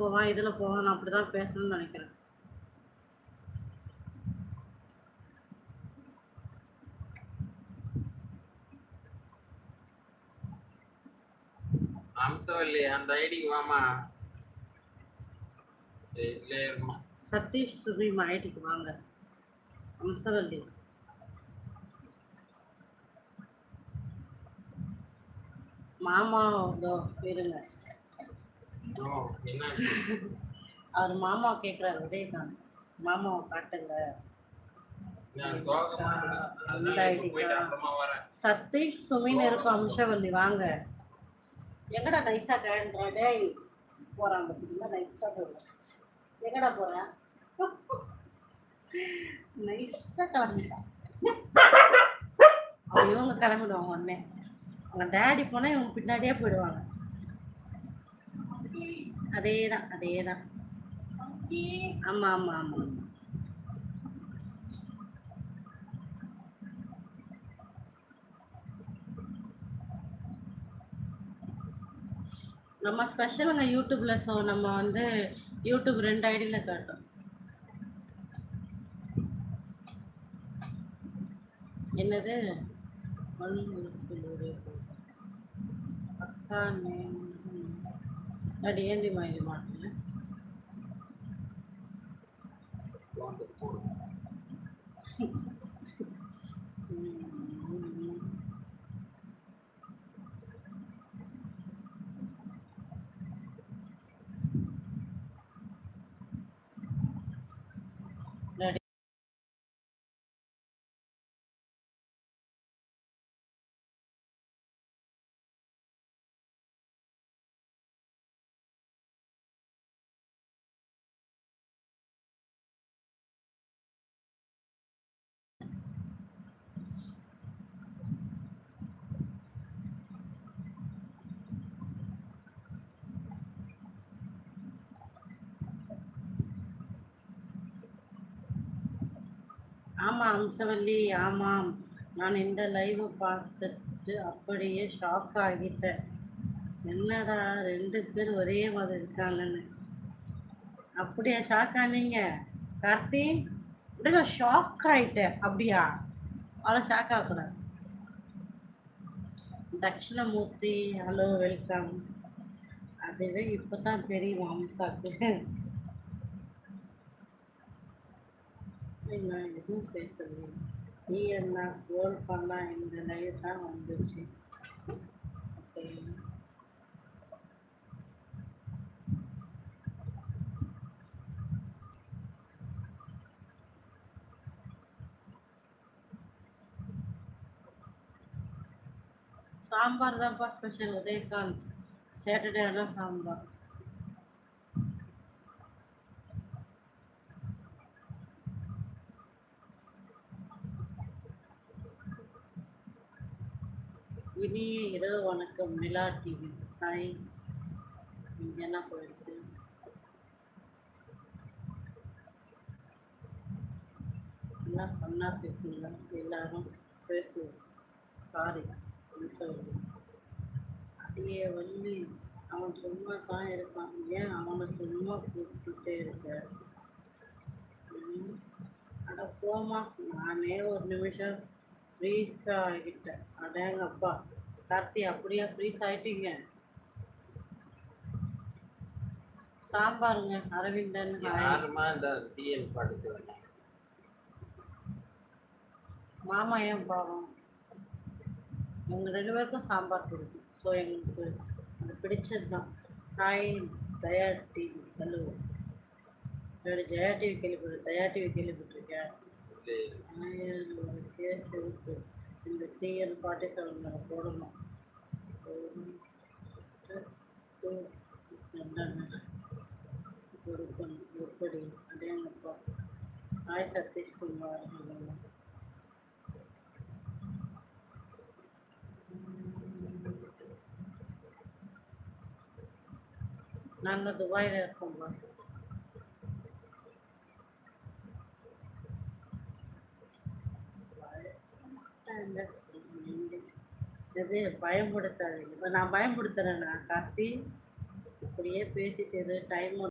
போவான் இதில் போவான் நான் அப்படி தான் பேசணும்னு நினைக்கிறேன். அம்சவல்லி அந்த ஐடிக்கு வாமா? சதீஷ் சுபி ஐடிக்கு வாங்க. அம்சவல்லி. மாமா இருங்க அவர் மாமா கேட்குறாரு உதயகாந்த். மாமாவை காட்டுங்க. சதீஷ் சுமின்னு இருக்கும் அம்சவல்லி வாங்க. எங்கடா நைஸா டேய் போறான் பார்த்தீங்களா நைஸா போடுறேன் எங்கடா போறேன் நைஸா கிளம்பிட்டான். இவங்க கிளம்பிடுவாங்க உடனே அவங்க டேடி போனா இவங்க பின்னாடியே போயிடுவாங்க. அதே தான் அதே தான் ஆமா ஆமா ஆமா. நம்ம ஸ்பெஷலுங்க யூடியூப்ல ஸோ நம்ம வந்து யூடியூப் ரெண்டு ஐடியில் காட்டும். என்னது? அக்கா நேம் அடி ஏந்தி மாதிரி மாட்டேன் போந்து ஆமாம் அம்சவல்லி ஆமாம். நான் இந்த லைவை பார்த்துட்டு அப்படியே ஷாக் ஆகிட்டேன். என்னடா ரெண்டு பேர் ஒரே மாதிரி இருக்காங்கன்னு. அப்படியா ஷாக் ஆனீங்க கார்த்தி அப்படியே ஷாக் ஆகிட்டேன் அப்படியா? அவ்வளோ ஷாக் ஆகக்கூடாது. தட்சிணமூர்த்தி ஹலோ வெல்கம் அதுவே இப்போ தான் தெரியும் அம்சாக்கு. நான் எதுவும் பேசலையே நீ என்ன ஸ்க்ரோல் பண்ணா இந்த லைவ் தான் வந்துச்சு ஓகே சாம்பார் தான்ப்பா ஸ்பெஷல் உதயகாந்த் சாட்டர்டே ஆனால் சாம்பார் இனிய இரவு வணக்கம் நிலா டிவி ஹாய் என்ன போயிருக்கு? என்ன பண்ணா பேசுங்க எல்லாரும் பேசு. சாரி சொல்லுங்க அப்படியே வள்ளி அவன் சும்மா தான் இருக்கான். ஏன் அவனை சும்மா கூப்பிட்டுட்டே இருக்க? அட போமா நானே ஒரு நிமிஷம் ஃப்ரீஸ் ஆகிட்டேன் அடேங்கப்பா கார்த்தி அப்படியே ஃப்ரீஸ் ஆயிட்டீங்க சாம்பாருங்க அரவிந்தன் ஹாய். யாருமா இந்த டிஎல் பாட்டு செய்வாங்க மாமா ஏன் பாவம்? எங்கள் ரெண்டு பேருக்கும் சாம்பார் பிடிக்கும். ஸோ எங்களுக்கு அது பிடிச்சது தான் ஹாய் தயா டிவி ஹலோ. என்னோட ஜெயா டிவி கேள்விப்பட்டு தயா டிவி கேள்விப்பட்டிருக்கேன். இல்லையே. கேஸ் இருக்கு இந்த டிஎன் ஃபார்ட்டி செவன் மேலே போடணும் கொடுக்கணும் எப்படி அடேங்கப்பா ஹாய் சதீஷ்குமார் hello. நாங்கள் துபாயில் இருக்கோம்ப்பா இது பயன்படுத்தாதீங்க. இப்போ நான் பயன்படுத்துகிறேண்ணா கார்த்தி இப்படியே பேசிட்டு டைம்